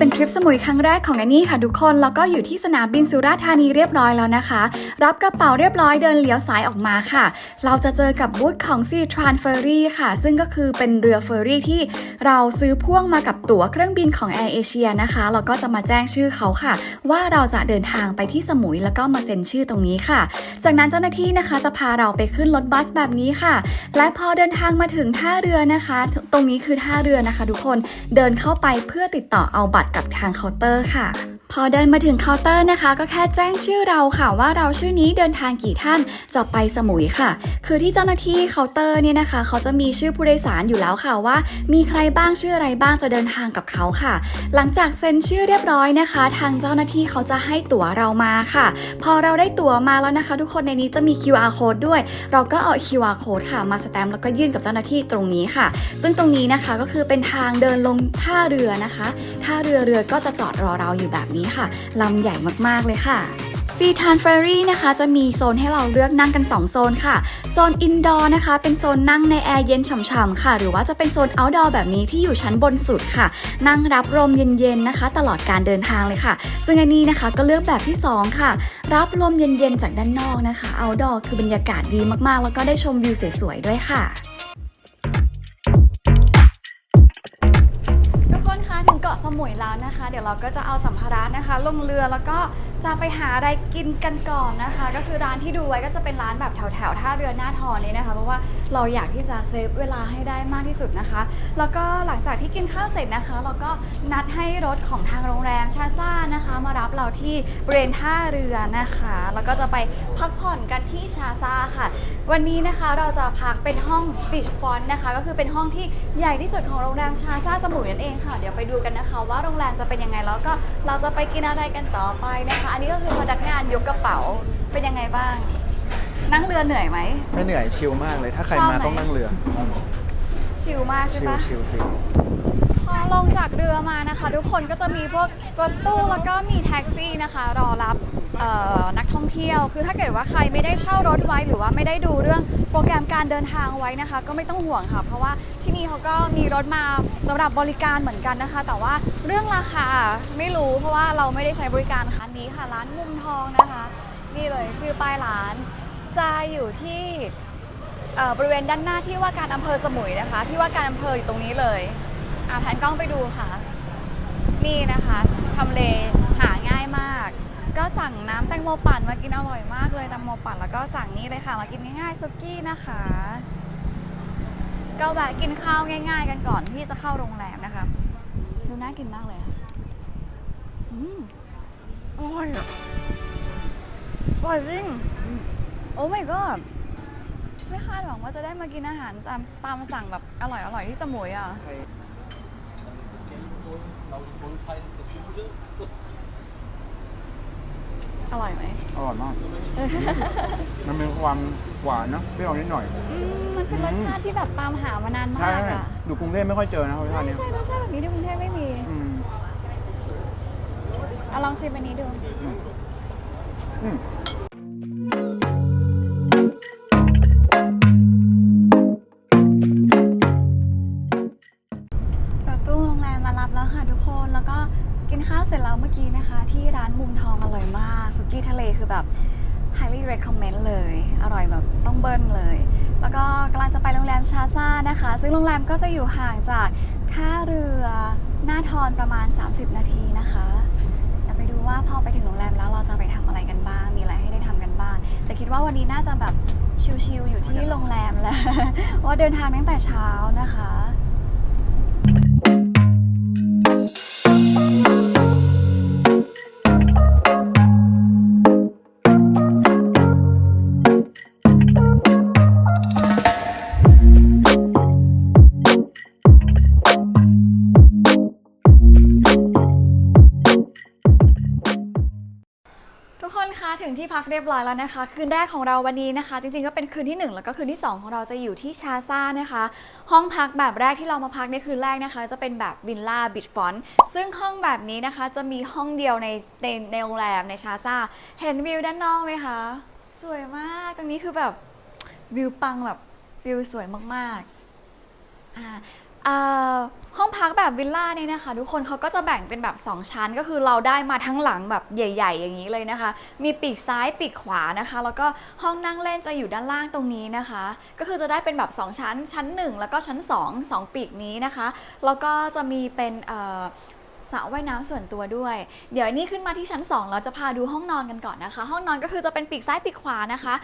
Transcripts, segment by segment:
เป็นทริปสมุยครั้งแรกของแอนนี่ค่ะทุกคน แล้วก็อยู่ที่สนามบินสุราษฎร์ธานีเรียบร้อยแล้วนะคะ รับกระเป๋าเรียบร้อยเดินเลี้ยวซ้ายออกมาค่ะ เราจะเจอกับบูธของ Sea Tran Ferry ค่ะ ซึ่งก็คือเป็นเรือเฟอร์รี่ที่เราซื้อพ่วงมากับตั๋วเครื่องบินของ Air Asia นะคะเราก็จะมาแจ้งชื่อเขาค่ะ ว่าเราจะเดินทางไปที่สมุยแล้วก็มาเซ็นชื่อตรงนี้ค่ะ จากนั้นเจ้าหน้าที่นะคะจะพาเราไปขึ้นรถบัสแบบนี้ค่ะ และพอเดินทางมาถึงท่าเรือนะคะ ตรงนี้คือท่าเรือนะคะ ทุกคนเดินเข้าไปเพื่อติดต่อเอาบัตรกับทางเคาน์เตอร์ค่ะ พอเดินมาถึงเคาน์เตอร์นะคะ ก็แค่แจ้งชื่อเราค่ะว่าเราชื่อนี้เดินทางกี่ท่านจะไปสมุยค่ะ คือที่เจ้าหน้าที่เคาน์เตอร์เนี่ยนะคะ เขาจะมีชื่อผู้โดยสารอยู่แล้วค่ะว่า มีใครบ้างชื่ออะไรบ้างจะเดินทางกับเขาค่ะ หลังจากเซ็นชื่อเรียบร้อยนะคะ ทางเจ้าหน้าที่เขาจะให้ตั๋วเรามาค่ะ พอเราได้ตั๋วมาแล้วนะคะ ทุกคนในนี้จะมี QR code ด้วย เราก็เอา QR code ค่ะ มาสแตมป์แล้วก็ยื่นกับเจ้าหน้าที่ตรงนี้ค่ะ ซึ่งตรงนี้นะคะก็คือเป็นทางเดินลงท่าเรือนะคะท่าเรือเรือก็จะจอดรอเราอยู่แบบนี้ค่ะลำใหญ่มากๆเลยค่ะซีทานเฟอรี่นะคะจะมีโซนให้เราเลือกนั่งกัน 2 โซนค่ะ โซนอินดอร์นะคะ เป็นโซนนั่งในแอร์เย็นฉ่ำๆค่ะ หรือว่าจะเป็นโซนเอาท์ดอร์แบบนี้ที่อยู่ชั้นบนสุดค่ะ นั่งรับลมเย็นๆนะคะ ตลอดการเดินทางเลยค่ะ ซึ่งอันนี้นะคะก็เลือกแบบที่ 2 ค่ะ รับลมเย็นๆจากด้านนอกนะคะเอาท์ดอร์คือบรรยากาศดีมากๆ แล้วก็ได้ชมวิวสวยๆด้วยค่ะ มุยแล้วนะคะ เดี๋ยวเราก็จะเอาสัมภาระนะคะ ลงเรือแล้วก็จะไปหาอะไรกินกันก่อนนะคะ ก็คือร้านที่ดูไว้ก็จะเป็นร้านแบบแถวแถวท่าเรือหน้าทอนี้นะคะ เพราะว่าเราอยากที่จะเซฟเวลาให้ได้มากที่สุดนะคะ แล้วก็หลังจากที่กินข้าวเสร็จนะคะ เราก็นัดให้รถของทางโรงแรมชาซ่านะคะ มารับเราที่บริเวณท่าเรือนะคะ แล้วก็จะไปพักผ่อนกันที่ชาซ่าค่ะ วันนี้นะคะเราจะพักเป็นห้อง Beach Front นะคะ ก็คือเป็นห้องที่ใหญ่ที่สุดของโรงแรมชาซ่าสมุยนั่นเองค่ะ เดี๋ยวไปดูกันนะคะ ว่าโรงแรมจะเป็นยังไงแล้วก็เราจะไปกินอะไรกันต่อไปนะคะ อันนี้ก็คือพนักงานยกกระเป๋าเป็นยังไงบ้าง นั่งเรือเหนื่อยไหม ไม่เหนื่อยชิลมากเลย ถ้าใครชอบมาไหม ต้องนั่งเรือชิลมากใช่ชิลปะชิลจริง พอลงจากเรือมานะคะ ทุกคนก็จะมีพวกรถตู้แล้วก็มีแท็กซี่นะคะ รอรับเอ่อนักท่องเที่ยว คือถ้าเกิดว่าใครไม่ได้เช่ารถไว้หรือว่าไม่ได้ดูเรื่องโปรแกรมการเดินทางไว้นะคะ ก็ไม่ต้องห่วงค่ะ เพราะว่าที่นี่เขาก็มีรถมาสำหรับบริการเหมือนกันนะคะ แต่ว่าเรื่องราคาไม่รู้เพราะว่าเราไม่ได้ใช้บริการคันนี้ค่ะ ร้านมุมทองนะคะนี่เลยชื่อป้ายร้านจะอยู่ที่บริเวณด้านหน้าที่ว่าการอำเภอสมุยนะคะ ที่ว่าการอำเภออยู่ตรงนี้เลย อะแผนกล้องไปดูค่ะ นี่นะคะทำเลหาง่ายมาก ก็สั่งน้ำแตงโมปั่นมากินอร่อยมากเลยแตงโมปั่นแล้วก็สั่งนี้เลยค่ะมากินง่ายๆซุกี้นะคะ ก็แวะกินข้าวง่าย ๆ กันก่อนที่จะเข้าโรงแรมนะคะดูน่ากินมากเลยค่ะอืมอร่อยอะอร่อยจริงโอ้ my god ไม่คาดหวังว่าจะได้มากินอาหารตามตามสั่งแบบอร่อยๆที่สมุยอะ อร่อยไหมอร่อยมาก มันมีความหวานเนอะเปรี้ยวนิดหน่อย อืมมันเป็นรสชาติที่แบบตามหามานานใช่มากใช่อะดูกรุงเทพไม่ค่อยเจอนะรสชาใช่ติเนี้ยใช่รสชาติแบบนี้ที่กรุงเทพไม่มีอืม เอาลองชิมอันนี้ดู อืม ร่อยแบบต้องเบิ้ลเลย แล้วก็กำลังจะไปโรงแรมชาซ่านะคะ ซึ่งโรงแรมก็จะอยู่ห่างจากท่าเรือหน้าทอนประมาณ 30 นาทีนะคะเดี๋ยวไปดูว่าพอไปถึงโรงแรมแล้วเราจะไปทำอะไรกันบ้าง มีอะไรให้ได้ทำกันบ้าง แต่คิดว่าวันนี้น่าจะแบบชิลๆอยู่ที่โรงแรมแล้วว่าเดินทางตั้งแต่เช้านะคะ ทุกคนคะถึงที่พักเรียบร้อยแล้วนะคะ คืนแรกของเราวันนี้นะคะ จริงๆก็เป็นคืนที่ 1 แล้วก็คืนที่ 2 ของเราจะอยู่ที่ชาซ่านะคะ ห้องพักแบบแรกที่เรามาพักในคืนแรกนะคะ จะเป็นแบบวิลล่าบิชฟอนซึ่งห้องแบบนี้นะคะจะมีห้องเดียวในในในโรงแรมในชาซ่าเห็นวิวด้านนอกไหมคะสวยมากตรงนี้คือแบบวิวปังแบบวิวสวยมากๆอ่า ห้องพักแบบวิลล่านี่นะคะ ทุกคนเขาก็จะแบ่งเป็นแบบ 2 ชั้นก็คือเราได้มาทั้งหลังแบบใหญ่ ๆ อย่างนี้เลยนะคะ มีปีกซ้ายปีกขวานะคะ แล้วก็ห้องนั่งเล่นจะอยู่ด้านล่างตรงนี้นะคะ ก็คือจะได้เป็นแบบ 2 ชั้น ชั้น 1 แล้วก็ชั้น 2 2 ปีกนี้นะคะ แล้วก็จะมีเป็นสระว่ายน้ำส่วนตัวด้วย เดี๋ยวนี้ขึ้นมาที่ชั้น 2 เราจะพาดูห้องนอนกันก่อนนะคะ ห้องนอนก็คือจะเป็นปีกซ้ายปีกขวานะคะ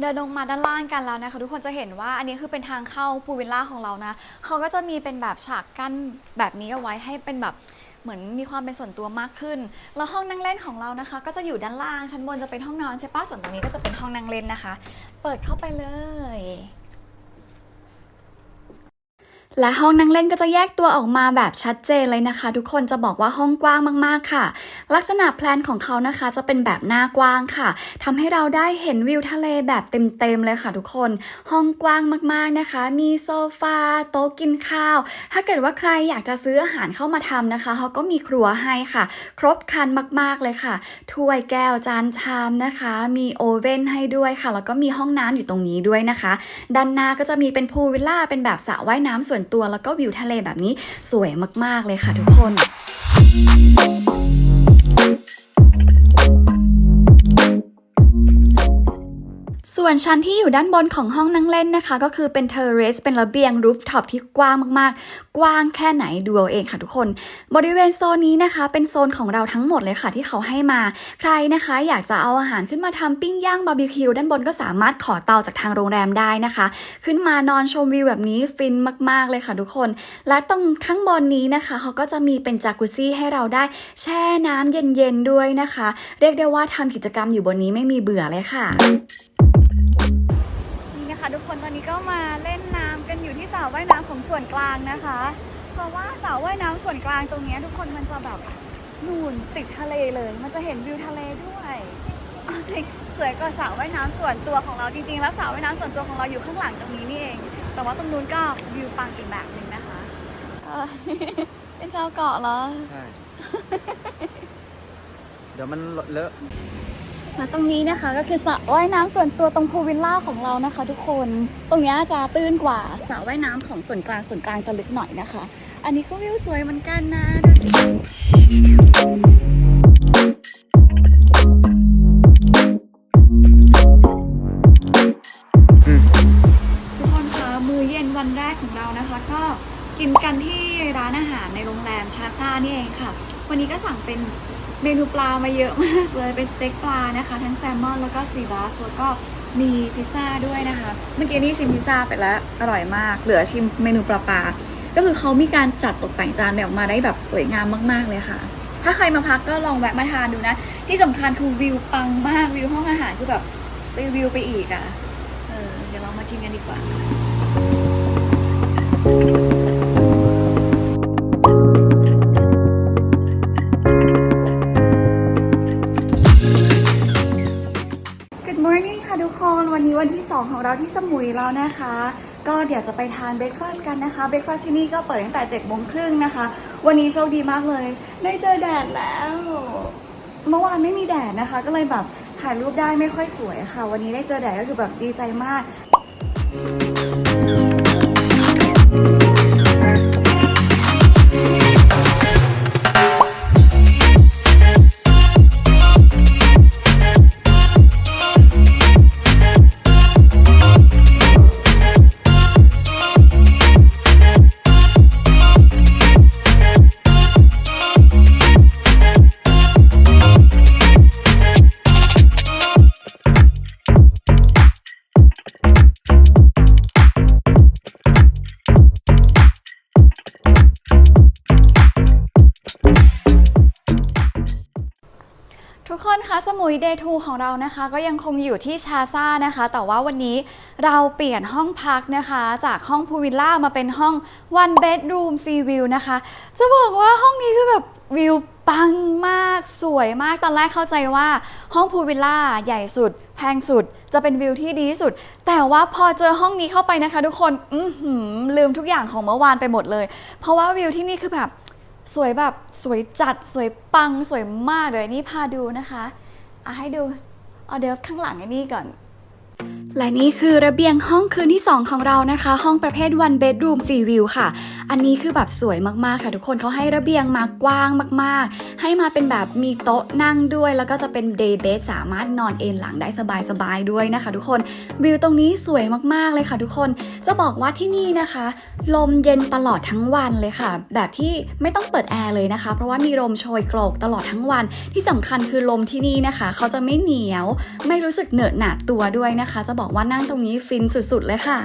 เดินลงมาด้านล่างกันแล้วนะคะทุกคนจะเห็นว่าอันนี้คือเป็นทางเข้าพูลวิลล่าของเรานะเขาก็จะมีเป็นแบบฉากกั้นแบบนี้เอาไว้ให้เป็นแบบเหมือนมีความเป็นส่วนตัวมากขึ้น แล้วห้องนั่งเล่นของเรานะคะ ก็จะอยู่ด้านล่างชั้นบนจะเป็นห้องนอนใช่ปะส่วนตรงนี้ก็จะเป็นห้องนั่งเล่นนะคะ เปิดเข้าไปเลย และห้องนั่งเล่นก็จะแยกตัวออกมาแบบชัดเจนเลยนะคะ ทุกคนจะบอกว่าห้องกว้างมากๆค่ะ ลักษณะแพลนของเขานะคะจะเป็นแบบหน้ากว้างค่ะทำให้เราได้เห็นวิวทะเลแบบเต็มๆเลยค่ะ ทุกคนห้องกว้างมากๆนะคะ มีโซฟาโต๊ะกินข้าว ถ้าเกิดว่าใครอยากจะซื้ออาหารเข้ามาทำนะคะเขาก็มีครัวให้ค่ะ ครบครันมากๆเลยค่ะ ถ้วยแก้วจานชามนะคะ มีโอเว่นให้ด้วยค่ะแล้วก็มีห้องน้ำอยู่ตรงนี้ด้วยนะคะ ด้านหน้าก็จะมีเป็นพูลวิลล่าเป็นแบบสระว่ายน้ำส่วนตัวแล้วก็วิวทะเลแบบนี้สวยมากๆเลยค่ะทุกคน ส่วนชั้นที่อยู่ด้านบนของห้องนั่งเล่นนะคะ ก็คือเป็นเทอร์เรสเป็นระเบียงรูฟท็อปที่กว้างมากๆ กว้างแค่ไหนดูเอาเองค่ะทุกคน บริเวณโซนนี้นะคะ เป็นโซนของเราทั้งหมดเลยค่ะที่เขาให้มา ใครนะคะ อยากจะเอาอาหารขึ้นมาทำปิ้งย่างบาร์บีคิวด้านบนก็สามารถขอเตาจากทางโรงแรมได้นะคะ ขึ้นมานอนชมวิวแบบนี้ฟินมากๆเลยค่ะทุกคน และตรงข้างบนนี้นะคะ เขาก็จะมีเป็นจากุซี่ให้เราได้แช่น้ำเย็นๆด้วยนะคะ เรียกได้ว่าทำกิจกรรมอยู่บนนี้ไม่มีเบื่อเลยค่ะ ว่ายน้ำของส่วนกลางนะคะ เพราะว่าสระว่ายน้ำส่วนกลางตรงเนี้ยทุกคนมันจะแบบนู่นติดทะเลเลย มันจะเห็นวิวทะเลด้วยเอาจริงสวยกว่าสระว่ายน้ำส่วนตัวของเราจริงๆ แล้วสระว่ายน้ำส่วนตัวของเราอยู่ข้างหลังตรงนี้นี่เอง แต่ว่าตรงนู้นก็วิวปังอีกแบบหนึ่งนะคะเป็นชาวเกาะเหรอใช่เดี๋ยวมันเลอะ มาตรงนี้นะคะก็คือสระว่ายน้ำส่วนตัวตรงพูวิลล่าของเรานะคะ ทุกคนตรงนี้จะตื้นกว่าสระว่ายน้ำของส่วนกลางส่วนกลางจะลึกหน่อยนะคะ อันนี้ก็วิวสวยเหมือนกันนะดูสิทุกคนคะมือเย็นวันแรกของเรานะคะก็กินกันที่ร้านอาหารในโรงแรมชาซ่านี่เองค่ะ วันนี้ก็สั่งเป็น เมนูปลามาเยอะมากเลยเป็นสเต็กปลานะคะ ทั้งแซลมอนแล้วก็ซีบาสแล้วก็มีพิซซ่าด้วยนะคะ เมื่อกี้นี่ชิมพิซซ่าไปแล้วอร่อยมาก เหลือชิมเมนูปลาปลาก็คือเขามีการจัดตกแต่งจานแบบออกมาได้แบบสวยงามมาก ๆเลยค่ะ ถ้าใครมาพักก็ลองแวะมาทานดูนะ ที่สำคัญคือวิวปังมากวิวห้องอาหารคือแบบซีวิวไปอีกอะ่ะ เออเดี๋ยวเรามากินกันดีกว่า เราที่สมุยแล้วนะคะ ก็เดี๋ยวจะไปทานเบรคฟาสต์กันนะคะเบรคฟาสต์ที่นี่ก็เปิดตั้งแต่7โมงครึ่งนะคะ วันนี้โชคดีมากเลย ได้เจอแดดแล้ว เมื่อวานไม่มีแดดนะคะ ก็เลยแบบถ่ายรูปได้ไม่ค่อยสวยค่ะ วันนี้ได้เจอแดดก็คือแบบดีใจมาก คะสมุย Day 2ของเรานะคะ ก็ยังคงอยู่ที่ชาซ่านะคะ แต่ว่าวันนี้เราเปลี่ยนห้องพักนะคะ จากห้องพูลวิลล่ามาเป็นห้อง one bedroom sea view นะคะ จะบอกว่าห้องนี้คือแบบวิวปังมากสวยมากตอนแรกเข้าใจว่า ห้องพูลวิลล่าใหญ่สุด แพงสุดจะเป็นวิวที่ดีที่สุด แต่ว่าพอเจอห้องนี้เข้าไปนะคะ ทุกคน อื้อหือลืมทุกอย่างของเมื่อวานไปหมดเลย เพราะว่าวิวที่นี่คือแบบ สวยแบบสวยจัดสวยปังสวยมากเลยนี่พาดูนะคะอะให้ดูออเดิร์ฟข้างหลังอันนี้ก่อน และนี่คือระเบียงห้องคืนที่ 2 ของเรานะคะ ห้องประเภท one bedroom sea view ค่ะ อันนี้คือแบบสวยมากๆค่ะ ทุกคนเขาให้ระเบียงมากว้างมากๆ ให้มาเป็นแบบมีโต๊ะนั่งด้วย แล้วก็จะเป็น day bed สามารถนอนเอนหลังได้สบายๆด้วยนะคะ ทุกคนวิวตรงนี้สวยมากๆเลยค่ะทุกคนจะบอกว่าที่นี่นะคะ ลมเย็นตลอดทั้งวันเลยค่ะ แบบที่ไม่ต้องเปิดแอร์เลยนะคะ เพราะว่ามีลมโชยโกรกตลอดทั้งวัน ที่สำคัญคือลมที่นี่นะคะ เขาจะไม่เหนียว ไม่รู้สึกเหนอะหนาตัวด้วยนะคะ จะบอกว่านั่งตรงนี้ฟินสุดๆเลยค่ะ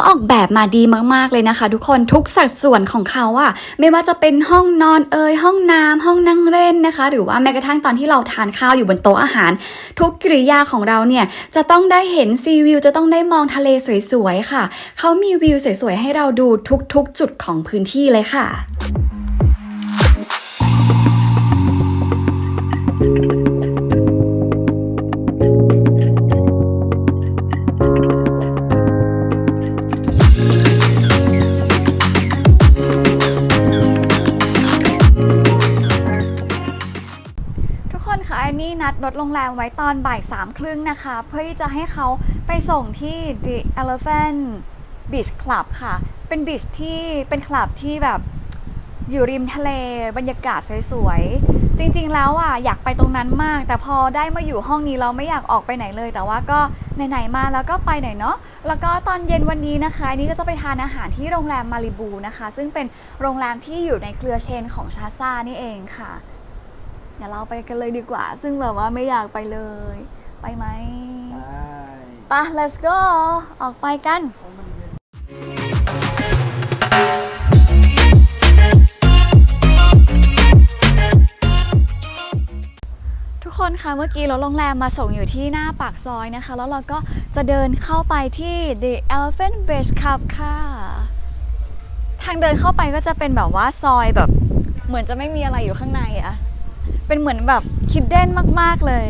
องนี้เขาออกแบบมาดีมากๆเลยนะคะ ทุกคนทุกสัดส่วนของเขาอะไม่ว่าจะเป็นห้องนอนเอ่ยห้องน้ำห้องนั่งเล่นนะคะ หรือว่าแม้กระทั่งตอนที่เราทานข้าวอยู่บนโต๊ะอาหาร ทุกกิริยาของเราเนี่ยจะต้องได้เห็นซีวิวจะต้องได้มองทะเลสวยๆค่ะ เขามีวิวสวยๆให้เราดูทุกๆ จุดของพื้นที่เลยค่ะ นัดรถโรงแรมไว้ตอนบ่ายสามครึ่งนะคะ เพื่อที่จะให้เขาไปส่งที่ The Elephant Beach Club ค่ะ เป็นบีชที่เป็นคลับที่แบบอยู่ริมทะเล บรรยากาศสวยๆ จริงๆแล้วอะอยากไปตรงนั้นมาก แต่พอได้มาอยู่ห้องนี้เราไม่อยากออกไปไหนเลย แต่ว่าก็ไหนๆมาแล้วก็ไปหน่อยเนาะแล้วก็ตอนเย็นวันนี้นะคะนนี้ก็จะไปทานอาหารที่โรงแรมมาริบูนะคะ ซึ่งเป็นโรงแรมที่อยู่ในเครือเชนของชาซ่านี่เองค่ะ เดี๋ยวเราไปกันเลยดีกว่า ซึ่งแบบว่าไม่อยากไปเลย ไปไหมไป let's go ออกไปกันทุกคนคะเมื่อกี้รถโรงแรมมาส่งอยู่ที่หน้าปากซอยนะคะ แล้วเราก็จะเดินเข้าไปที่ The Elephant Beach Club ค่ะ ทางเดินเข้าไปก็จะเป็นแบบว่าซอยแบบ เหมือนจะไม่มีอะไรอยู่ข้างในอะ เป็นเหมือนแบบคิดเด่นมาก ๆ เลย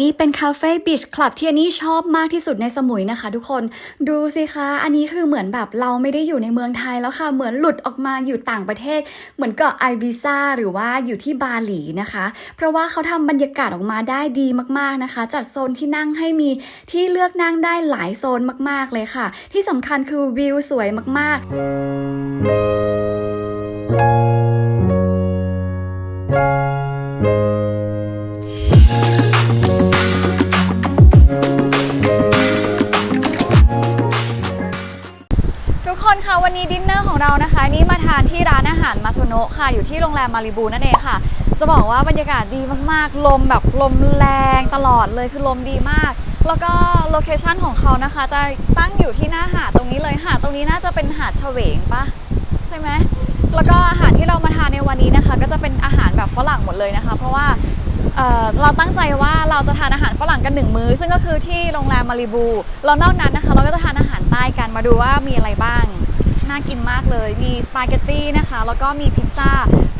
นี่เป็นคาเฟ่บีชคลับที่อันนี้ชอบมากที่สุดในสมุยนะคะ ทุกคนดูสิคะ อันนี้คือเหมือนแบบเราไม่ได้อยู่ในเมืองไทยแล้วค่ะเหมือนหลุดออกมาอยู่ต่างประเทศ เหมือนเกาะไอบิซ่าหรือว่าอยู่ที่บาหลีนะคะ เพราะว่าเขาทำบรรยากาศออกมาได้ดีมากๆนะคะ จัดโซนที่นั่งให้มีที่เลือกนั่งได้หลายโซนมากๆเลยค่ะ ที่สำคัญคือวิวสวยมากๆ วันนี้ดินเนอร์ของเรานะคะ นี่มาทานที่ร้านอาหารมาโซโนะค่ะ อยู่ที่โรงแรมมาริบูนั่นเองค่ะ จะบอกว่าบรรยากาศดีมากๆ ลมแบบลมแรงตลอดเลยคือลมดีมาก แล้วก็โลเคชันของเขานะคะ จะตั้งอยู่ที่หน้าหาดตรงนี้เลยหาดตรงนี้น่าจะเป็นหาดเฉวงปะใช่ไหมแล้วก็อาหารที่เรามาทานในวันนี้นะคะ ก็จะเป็นอาหารแบบฝรั่งหมดเลยนะคะ เพราะว่าเเราตั้งใจว่าเราจะทานอาหารฝรั่งกันหนึ่งมื้อ ซึ่งก็คือที่โรงแรมมาริบูแล้วนอกนั้นนะคะ เราก็จะทานอาหารใต้กันมาดูว่ามีอะไรบ้าง น่ากินมากเลย มีสปาเกตตี้นะคะ แล้วก็มีพิซซ่า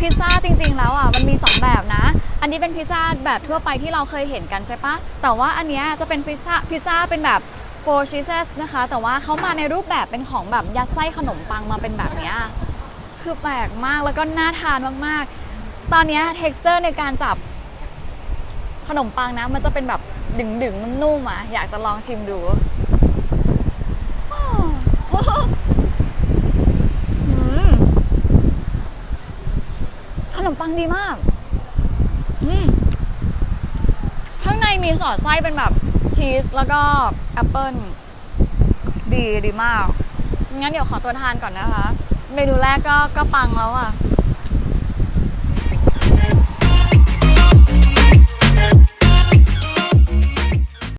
พิซซ่าจริงๆ แล้วอะมันมี 2 แบบนะ อันนี้เป็นพิซซ่าแบบทั่วไปที่เราเคยเห็นกันใช่ปะ แต่ว่าอันเนี้ยจะเป็นพิซซ่า พิซซ่าเป็นแบบ four cheeses นะคะ แต่ว่าเขามาในรูปแบบเป็นของแบบยัดไส้ขนมปังมาเป็นแบบเนี้ย คือแปลกมากแล้วก็น่าทานมากๆ ตอนเนี้ย texture ในการจับขนมปังนะ มันจะเป็นแบบดึงดึงๆนุ่มๆอะ อยากจะลองชิมดูอ้าวอืมข นมปังดีมาก อืมข้างในมีสอดไส้เป็นแบบชีสแล้วก็แอปเปิ้ลดีดีมาก งั้นเดี๋ยวขอตัวทานก่อนนะคะ เมนูแรกก็ก็ปังแล้วอะ